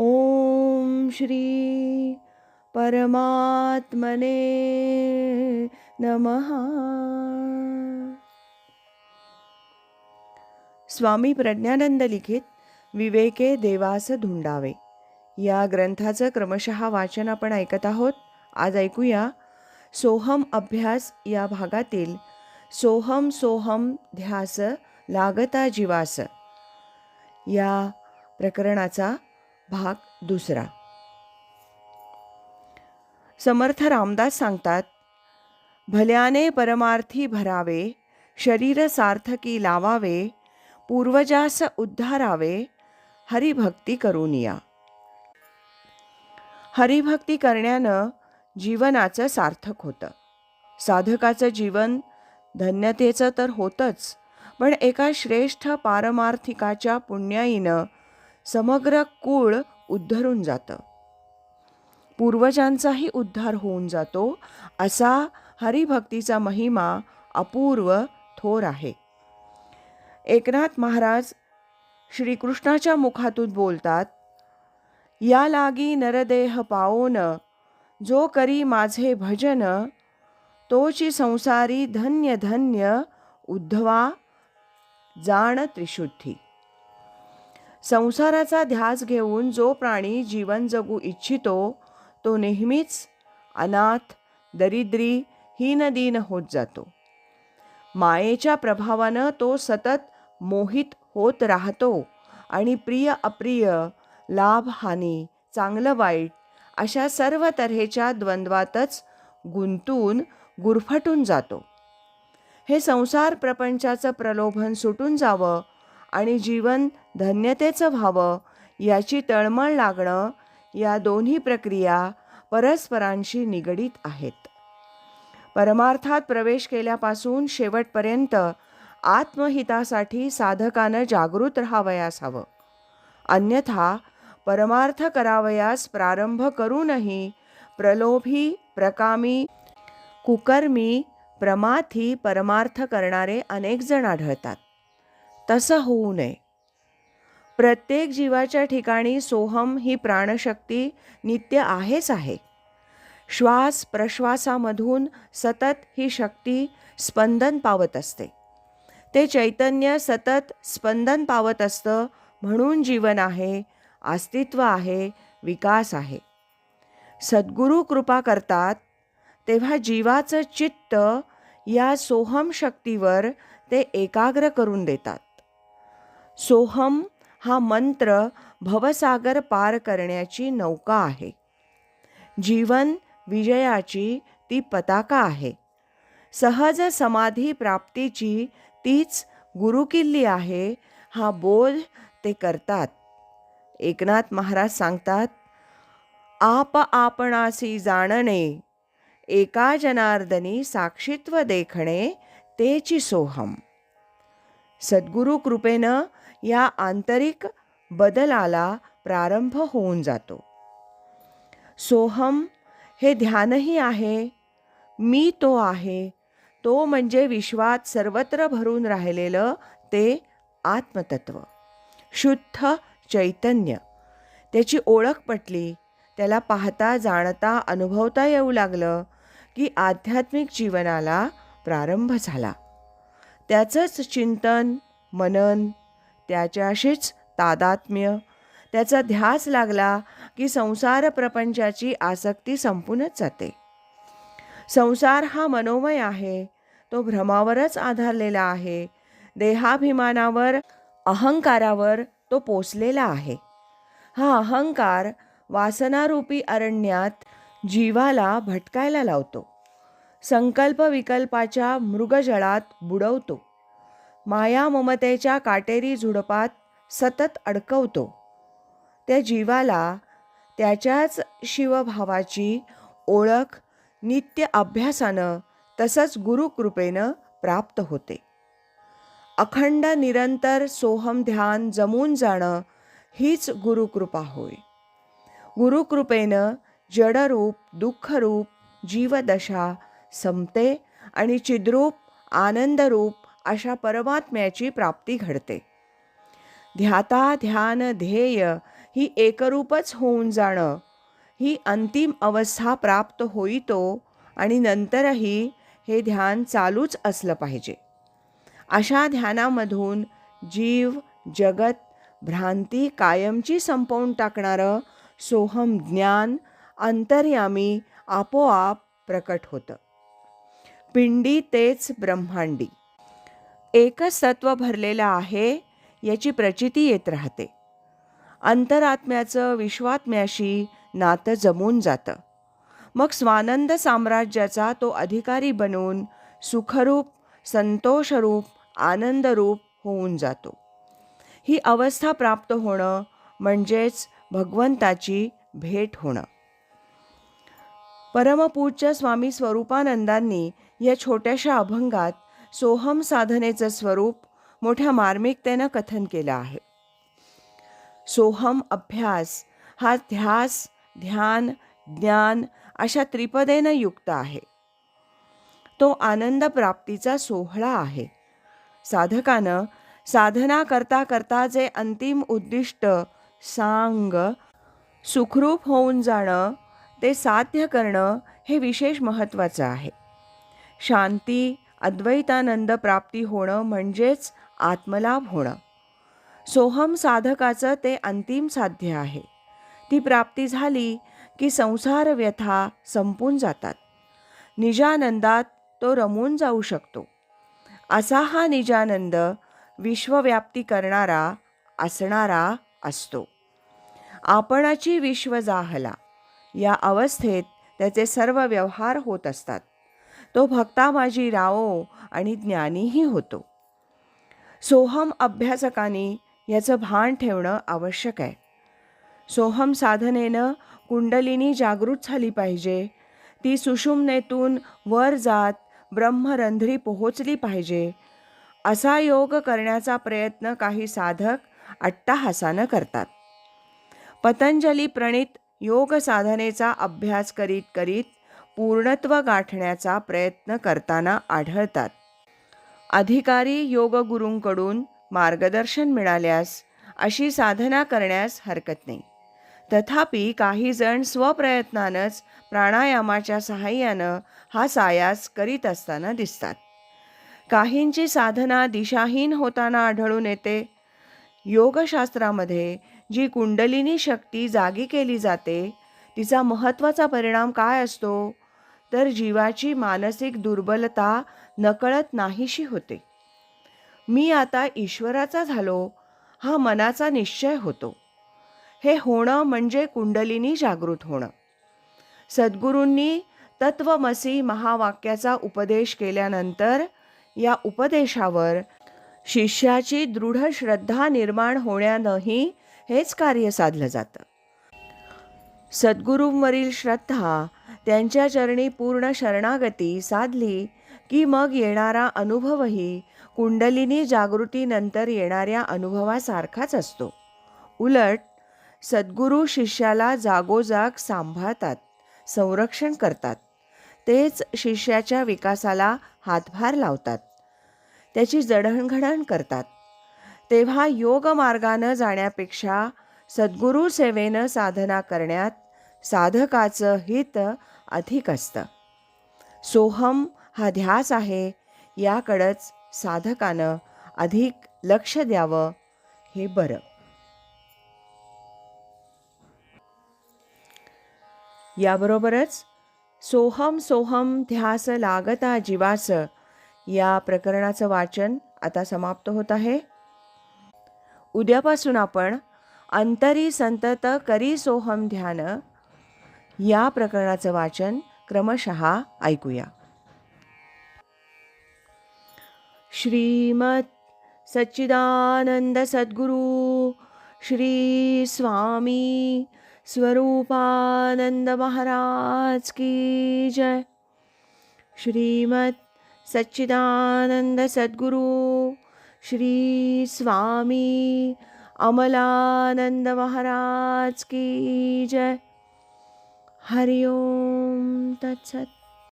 ॐ श्री परमात्मने नमः। स्वामी प्रज्ञानंद लिखित विवेके देवास धुंडावे। या ग्रंथाचं क्रमशः वाचन आपण ऐकत आहोत. आज ऐकूया सोहम अभ्यास या भागातील सोहम सोहम ध्यास लागता जीवास. या प्रकरणाचा भाग दुसरा. समर्थ रामदास सांगतात भल्याने परमार्थी भरावे शरीर सार्थकी लावावे पूर्वजास उद्धारावे हरिभक्ती करून या. हरिभक्ती करण्यानं जीवनाचं सार्थक होतं. साधकाचं जीवन धन्यतेचं तर होतंच पण एका श्रेष्ठ पारमार्थिकाच्या पुण्याईनं समग्र कुळ उद्धरून जातं. पूर्वजांचाही उद्धार होऊन जातो असा हरिभक्तीचा महिमा अपूर्व थोर आहे. एकनाथ महाराज श्रीकृष्णाच्या मुखातून बोलतात या लागी नरदेह पाओन जो करी माझे भजन तोची संसारी धन्य धन्य उद्धवा जाण त्रिशुद्धी. संसाराचा ध्यास घेऊन जो प्राणी जीवन जगू इच्छितो तो नेहमीच अनाथ दरिद्री हीनदीन होत जातो. मायेच्या प्रभावानं तो सतत मोहित होत राहतो आणि प्रिय अप्रिय लाभ हानी चांगलं वाईट अशा सर्व तऱ्हेच्या द्वंद्वातच गुंतून गुरफटून जातो. हे संसार प्रपंचाचं प्रलोभन सुटून जावं आणि जीवन धन्यतेचं व्हावं याची तळमळ लागणं या दोन्ही प्रक्रिया परस्परांशी निगडीत आहेत. परमार्थात प्रवेश केल्यापासून शेवटपर्यंत आत्महितासाठी साधकानं जागृत राहावयास हवं. अन्यथा परमार्थ करावयास प्रारंभ करूनही प्रलोभी प्रकामी कुकर्मी प्रमाथी परमार्थ करणारे अनेक जण आढळतात. तसं होऊ नये. प्रत्येक जीवाच्या ठिकाणी सोहम ही प्राणशक्ती नित्य आहेच आहे. श्वास प्रश्वासामधून सतत ही शक्ती स्पंदन पावत असते. ते चैतन्य सतत स्पंदन पावत असतं म्हणून जीवन आहे अस्तित्व आहे विकास आहे. सद्गुरू कृपा करतात तेव्हा जीवाचं चित्त या सोहम शक्तीवर ते एकाग्र करून देतात. सोहम हा मंत्र भवसागर पार करण्याची नौका आहे. जीवन विजयाची ती पताका आहे. सहज समाधी प्राप्तीची तीच गुरुकिल्ली आहे हा बोध ते करतात. एकनाथ महाराज सांगतात आप आपणासी जाणणे एका जनार्दनी साक्षीत्व देखणे तेची सोहम. सद्गुरु कृपेनं या आंतरिक बदलाला प्रारंभ होऊन जातो. सोहम हे ध्यानही आहे मी तो आहे तो म्हणजे विश्वात सर्वत्र भरून राहिलेलं ते आत्मतत्व. शुद्ध चैतन्य. त्याची ओळख पटली त्याला पाहता जाणता अनुभवता येऊ लागलं की आध्यात्मिक जीवनाला प्रारंभ झाला. त्याचंच चिंतन मनन त्याच्याशीच तादात्म्य. त्याचा ध्यास लागला की संसार प्रपंचाची आसक्ती संपूनच जाते. संसार हा मनोमय आहे. तो भ्रमावरच आधारलेला आहे. देहाभिमानावर अहंकारावर तो पोचलेला आहे. हा अहंकार वासनारूपी अरण्यात जीवाला भटकायला लावतो. संकल्प विकल्पाच्या मृगजळात बुडवतो. माया ममतेच्या काटेरी झुडपात सतत अडकवतो. त्या जीवाला त्याच्याच शिवभावाची ओळख नित्य अभ्यासानं तसंच गुरुकृपेनं प्राप्त होते. अखंड निरंतर सोहम ध्यान जमून जाणं हीच गुरुकृपा होय. गुरुकृपेनं जडरूप दुःखरूप जीवदशा संपते आणि चिद्रूप आनंदरूप अशा परमात्म्याची प्राप्ती घडते. ध्याता ध्यान ध्येय ही एकरूपच होऊन जाणं ही अंतिम अवस्था प्राप्त होईतो आणि नंतरही हे ध्यान चालूच असलं पाहिजे. अशा ध्यानामधून जीव जगत भ्रांती कायमची संपवून टाकणारं सोहम ज्ञान अंतर्यामी आपोआप प्रकट होतं. पिंडी तेच ब्रह्मांडी. एकच सत्व भरलेलं आहे याची प्रचिती येत राहते. अंतरात्म्याचं विश्वात्म्याशी नातं जमून जातं. मग स्वानंद साम्राज्याचा तो अधिकारी बनून सुखरूप संतोषरूप आनंदरूप होऊन जातो. ही अवस्था प्राप्त होणं म्हणजेच भगवंताची भेट होणं. परमपूज्य स्वामी स्वरूपानंदांनी या छोट्याशा अभंगात सोहम साधनेचं स्वरूप मोठ्या मार्मिकतेनं कथन केलं आहे. सोहम अभ्यास हा ध्यास ध्यान ज्ञान अशा त्रिपदेनं युक्त आहे. तो आनंद प्राप्तीचा सोहळा आहे. साधकानं साधना करता करता जे अंतिम उद्दिष्ट सांग सुखरूप होऊन जाणं ते साध्य करणं हे विशेष महत्त्वाचं आहे. शांती अद्वैतानंद प्राप्ती होणं म्हणजेच आत्मलाभ होणं. सोहम साधकाचं ते अंतिम साध्य आहे. ती प्राप्ती झाली की संसार व्यथा संपून जातात. निजानंदात तो रमून जाऊ शकतो. असा हा निजानंद विश्वव्याप्ती करणारा असणारा असतो. आपणाची विश्व जाहला या अवस्थेत त्याचे सर्व व्यवहार होत असतात. तो भक्ता माझी रावो आणि ज्ञानीही होतो. सोहम अभ्यासकांनी याचं भान ठेवणं आवश्यक आहे. सोहम साधनेनं कुंडलिनी जागृत झाली पाहिजे. ती सुषुम्नेतून वर जात ब्रह्मरंध्री पोहोचली पाहिजे. असा योग करण्याचा प्रयत्न काही साधक अट्टाहासानं करतात. पतंजली प्रणित योग साधनेचा अभ्यास करीत करीत पूर्णत्व गाठण्याचा प्रयत्न करताना आढळतात. अधिकारी योगगुरूंकडून मार्गदर्शन मिळाल्यास अशी साधना करण्यास हरकत नाही. तथापि काही जण स्वप्रयत्नानंच प्राणायामाच्या सहाय्यानं हा सायास करीत असताना दिसतात. काहींची साधना दिशाहीन होताना आढळून येते. योगशास्त्रामध्ये जी कुंडलिनी शक्ती जागी केली जाते तिचा महत्त्वाचा परिणाम काय असतो? तर जीवाची मानसिक दुर्बलता नकळत नाहीशी होते. मी आता ईश्वराचा झालो हा मनाचा निश्चय होतो. हे होणं म्हणजे कुंडलिनी जागृत होणं. सद्गुरूंनी तत्वमसी महावाक्याचा उपदेश केल्यानंतर या उपदेशावर शिष्याची दृढ श्रद्धा निर्माण होण्यानंही हेच कार्य साधलं जातं. सद्गुरूंवरील श्रद्धा त्यांच्या चरणी पूर्ण शरणागती साधली की मग येणारा अनुभवही कुंडलिनी जागृतीनंतर येणाऱ्या अनुभवासारखाच असतो. उलट सद्गुरू शिष्याला जागोजाग सांभाळतात संरक्षण करतात. तेच शिष्याच्या विकासाला हातभार लावतात. त्याची जडणघडण करतात. तेव्हा योग मार्गानं जाण्यापेक्षा सद्गुरू सेवेनं साधना करण्यात साधकाचं हित अधिक असतं. सोहम हा ध्यास आहे याकडंच साधकानं अधिक लक्ष द्यावं हे बरं. याबरोबरच सोहम सोहम ध्यास लागता जीवास या प्रकरणाचं वाचन आता समाप्त होत आहे. उद्यापासून आपण अंतरी संतत करी सोहम ध्यान या प्रकरणाचं वाचन क्रमशः ऐकूया. श्रीमत सच्चिदानंद सद्गुरु श्री स्वामी स्वरूपानंद महाराज की जय. श्रीमत सच्चिदानंद सद्गुरु श्री स्वामी अमलानंद महाराज की जय. हरिओम तत्सत